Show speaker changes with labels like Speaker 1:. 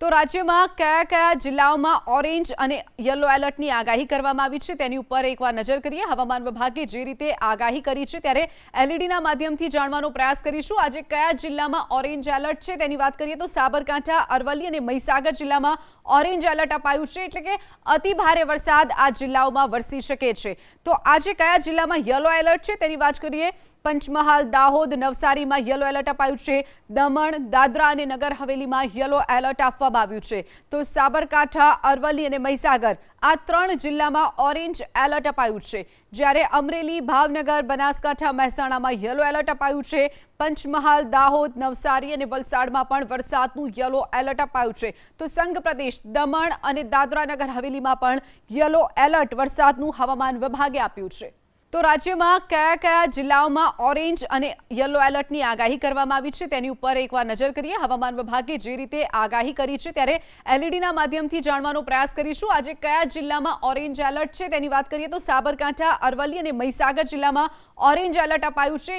Speaker 1: તો રાજ્યમાં કયા કયા જિલ્લાઓમાં ઓરેન્જ અને યલો એલર્ટની આગાહી કરવામાં આવી છે તેની ઉપર એકવાર નજર કરીએ. હવામાન વિભાગે જે રીતે આગાહી કરી છે ત્યારે એલઈડીના માધ્યમથી જાણવાનો પ્રયાસ કરીશું. આજે કયા જિલ્લામાં ઓરેન્જ એલર્ટ છે તેની વાત કરીએ તો સાબરકાંઠા, અરવલ્લી અને મહીસાગર જિલ્લામાં ઓરેન્જ એલર્ટ અપાયું છે એટલે કે અતિ ભારે વરસાદ આ જિલ્લાઓમાં વરસી શકે છે. તો આજે કયા જિલ્લામાં યલો એલર્ટ છે તેની વાત કરીએ પંચમહાલ, દાહોદ, નવસારીમાં યલો એલર્ટ અપાયું છે. દમણ, દાદરા અને નગર હવેલીમાં યલો એલર્ટ આપવામાં આવ્યું છે. તો સાબરકાંઠા, અરવલ્લી અને મહીસાગર આ ત્રણ જિલ્લામાં ઓરેન્જ એલર્ટ અપાયું છે. જ્યારે અમરેલી, ભાવનગર, બનાસકાંઠા, મહેસાણામાં યલો એલર્ટ અપાયું છે. પંચમહાલ, દાહોદ, નવસારી અને વલસાડમાં પણ વરસાદનું યલો એલર્ટ અપાયું છે. તો સંઘ પ્રદેશ, દમણ અને દાદરા નગર હવેલીમાં પણ યલો એલર્ટ વરસાદનું હવામાન વિભાગે આપ્યું છે. તો રાજ્યમાં કયા કયા જિલ્લાઓમાં ઓરેન્જ અને યલો એલર્ટની આગાહી કરવામાં આવી છે? તેની ઉપર એકવાર નજર કરીએ. હવામાન વિભાગે જે રીતે આગાહી કરી છે ત્યારે એલઈડીના માધ્યમથી જાણવાનો પ્રયાસ કરીશું. આજે કયા જિલ્લામાં ઓરેન્જ એલર્ટ છે તેની વાત કરીએ તો સાબરકાંઠા, અરવલ્લી અને મહીસાગર જિલ્લામાં ઓરેન્જ એલર્ટ અપાયું છે.